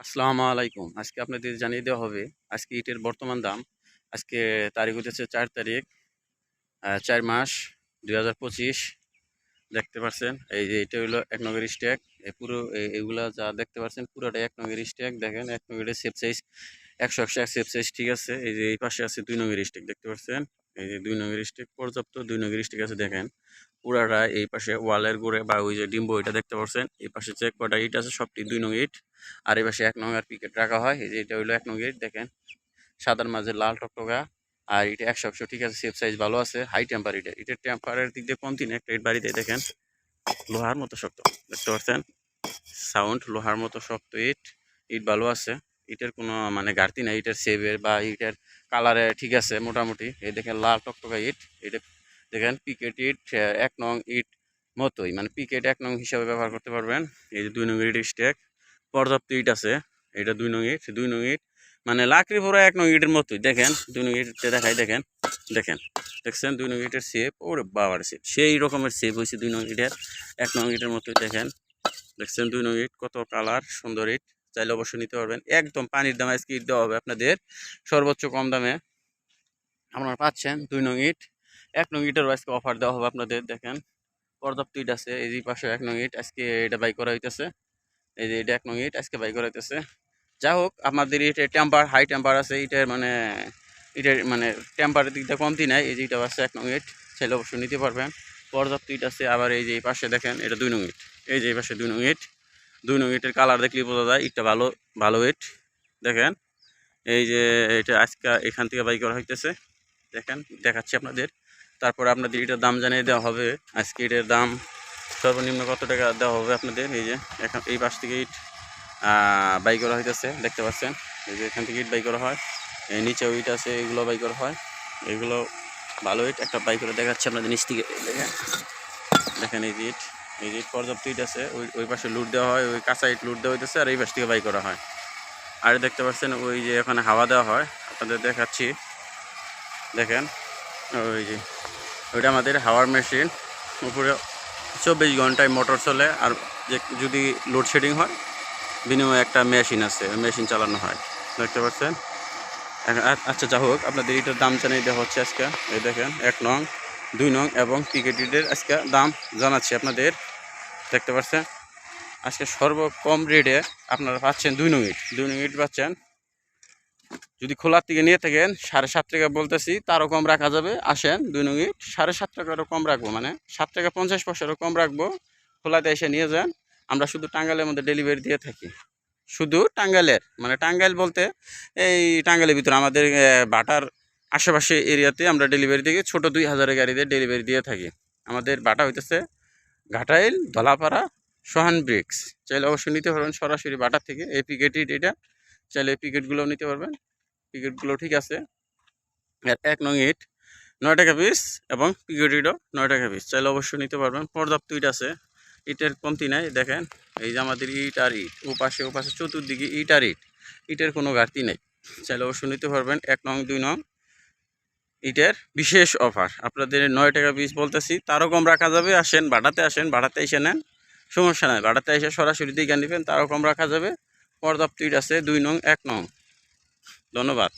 আসসালামু আলাইকুম। আজকে আপনাদের জানিয়ে দেওয়া হবে, আজকে ইটের বর্তমান দাম। আজকে তারিখ হতেছে চার তারিখ চার মাস দুই হাজার পঁচিশ। দেখতে পাচ্ছেন এই যে এটা হলো এক নগর স্ট্যাক এই পুরো এ- এগুলা যা দেখতে পাচ্ছেন পুরোটা এক নগর স্ট্যাক দেখেন, এক নগরের সেফ সাইজ একশো একশো এক সেফ সাইজ ঠিক আছে। এই যে এই পাশে আছে দুই নগর স্ট্যাক দেখতে পাচ্ছেন এই যে দুই নগর স্ট্যাক পর্যাপ্ত, দুই নগর স্ট্যাক আছে দেখেন। পুরাটা এই পাশে ওয়ালের গোড়ে বা ওই যে ডিম্বো এটা দেখতে পাচ্ছেন এই পাশে চেক কটা ইট আছে সবটি দুই নং ইট। আর এই পাশে এক নং আর পিকেট রাখা হয়। এই যে এটা হইল এক নং ইট, দেখেন। সাদার মাঝে লাল টকটকা। আর এটা একশো একশো, ঠিক আছে সেফ সাইজ ভালো আছে। হাই টেম্পার এটা এটার টেম্পারের দিক দিয়ে না একটা ইট বাড়িতে দেখেন। লোহার মতো শক্ত, দেখতে পাচ্ছেন সাউন্ড লোহার মতো শক্ত ইট। ইট ভালো আছে। ইটের কোনো মানে ঘাটতি নাই। ইটের সেভের বা ইটের কালারে ঠিক আছে মোটামুটি। এই দেখেন লাল টকটকা ইট। এটা দেখেন পিকেট ইট এক নং ইট মতোই। মানে পিকেট এক নং হিসাবে ব্যবহার করতে পারবেন। এই যে দুই নং ইট স্টেক পর্যাপ্ত ইট আছে। এটা দুই নং ইট, দুই নং ইট। মানে লাকড়ি ভরা এক নং ইটের মতোই। দেখেন, দুই নং ইটে দেখাই, দেখেন দেখেন। দেখছেন? দুই নং ইটের শেপ ওরে বাবার শেপ সেই রকমের শেপ হয়েছে দুই নং ইটের। এক নং ইটের মতোই, দেখেন। দেখছেন? দুই নং ইট কত কালার সুন্দর ইট। চাইলে অবশ্যই নিতে পারবেন। একদম পানির দামে আজকে ইট দেওয়া হবে আপনাদের। সর্বোচ্চ কম দামে আপনারা পাচ্ছেন দুই নং ইট। এক নং ইটের আজকে অফার দেওয়া হবে আপনাদের, দেখেন। পর্যাপ্ত ইট আছে, এই যে পাশে এক নং ইট, আজকে এটা বাই করা হইতেছে। এই যে এটা এক নং ইট, আজকে বাই করা হইতেছে। যা হোক, আমাদের ইটের টেম্পার হাই টেম্পার আছে, ইটের মানে ইটের মানে টেম্পারের দিকটা কমতি নাই, এই যে ইটা আছে এক নং ইট ছেলে অবশ্যই নিতে পারবেন। পর্যাপ্ত ইট আছে, আবার এই যে এই পাশে দেখেন, এটা দুই নং ইট। এই যে এই পাশে দুই নং ইট। দুই নং ইটের কালার দেখলেই বোঝা যায়, ইটটা ভালো ভালো ইট। দেখেন, এই যে এটা আজকে এখান থেকে বাই করা হইতেছে। দেখেন, দেখাচ্ছি আপনাদের। তারপরে আপনাদের এটার দাম জানিয়ে দেওয়া হবে। আজকে এটার দাম সর্বনিম্ন কত টাকা দেওয়া হবে আপনাদের? এই যে, এখন এই পাশ থেকে ইট বাই করা হইতেছে, দেখতে পাচ্ছেন? এই যে এখান থেকে ইট বাই করা হয়। এই নিচেও ইট আছে, এগুলো বাই করা হয়। এগুলো ভালো ইট, একটা বাই করে দেখাচ্ছি আপনাদের নিচ থেকে। দেখেন দেখেন এই যে ইট। এই যে পর্যাপ্ত ইট আছে, ওই ওই পাশে লুট দেওয়া হয়, ওই কাঁচা ইট লুট দেওয়া হইতেছে, আর এই পাশ থেকে বাই করা হয়। আর দেখতে পাচ্ছেন ওই যে এখানে হাওয়া দেওয়া হয়, আপনাদের দেখাচ্ছি। দেখেন, ওই যে, ওইটা আমাদের হাওয়ার মেশিন। উপরে চব্বিশ ঘন্টায় মোটর চলে, আর যে যদি লোডশেডিং হয়, বিনিময়ে একটা মেশিন আছে, ওই মেশিন চালানো হয়। দেখতে পাচ্ছেন? আচ্ছা যা হোক, আপনাদের এটার দাম জানিয়ে দেওয়া হচ্ছে আজকে। এই দেখেন, এক নং, দুই নং এবং পিকেটিডের আজকে দাম জানাচ্ছি আপনাদের। দেখতে পাচ্ছেন? আজকে সর্বকম রেটে আপনারা পাচ্ছেন দুই ইট। দুই ইট পাচ্ছেন। যদি খোলার থেকে নিয়ে থাকেন, সাড়ে সাত টাকা বলতেছি, তারও কম রাখা যাবে। আসেন, দুই ইট, সাড়ে সাত টাকারও কম রাখব। মানে সাত টাকা পঞ্চাশ পয়সারও কম রাখব। খোলাতে এসে নিয়ে যান। আমরা শুধু টাঙ্গাইলের মধ্যে ডেলিভারি দিয়ে থাকি। শুধু টাঙ্গাইলের। মানে টাঙ্গাইল বলতে এই টাঙ্গাইলের ভিতরে আমাদের বাটার আশেপাশে এরিয়াতে আমরা ডেলিভারি দিই ছোটো দুই হাজারের গাড়িতে ডেলিভারি দিয়ে থাকি। আমাদের বাটা হইতেছে ঘাটাইল ধলাপাড়া সোহান ব্রিক্স। চাইলে অবশ্যই নিতে পারবেন সরাসরি বাটার থেকে। এই পিকেটি এটা। চাইলে এই পিকেটগুলোও নিতে পারবেন। পিকেটগুলো ঠিক আছে। আর এক নং ইট, নয় টাকা পিস এবং পিকেট ইটও নয় টাকা পিস। চাইলে অবশ্যই নিতে পারবেন। পর্যাপ্ত ইট আছে। ইটের কমতি নাই, দেখেন। এই যে আমাদের ইট আর ইট ও পাশে ও পাশে চতুর্দিকে ইট আর ইট। ইটের কোনো ঘাটতি নেই। চাইলে অবশ্যই নিতে পারবেন। এক নং, দুই নং। ইটের বিশেষ অফার আপনাদের নয় টাকা পিস বলতেছি, তারও কম রাখা যাবে, আসেন, বাড়াতে আসেন, বাড়াতে এসে নেন, সমস্যা নাই। বাড়াতে এসে সরাসরি দিকে নেবেন, তারও কম রাখা যাবে। পর্যাপ্ত আছে, দুই নং, এক নং। ধন্যবাদ।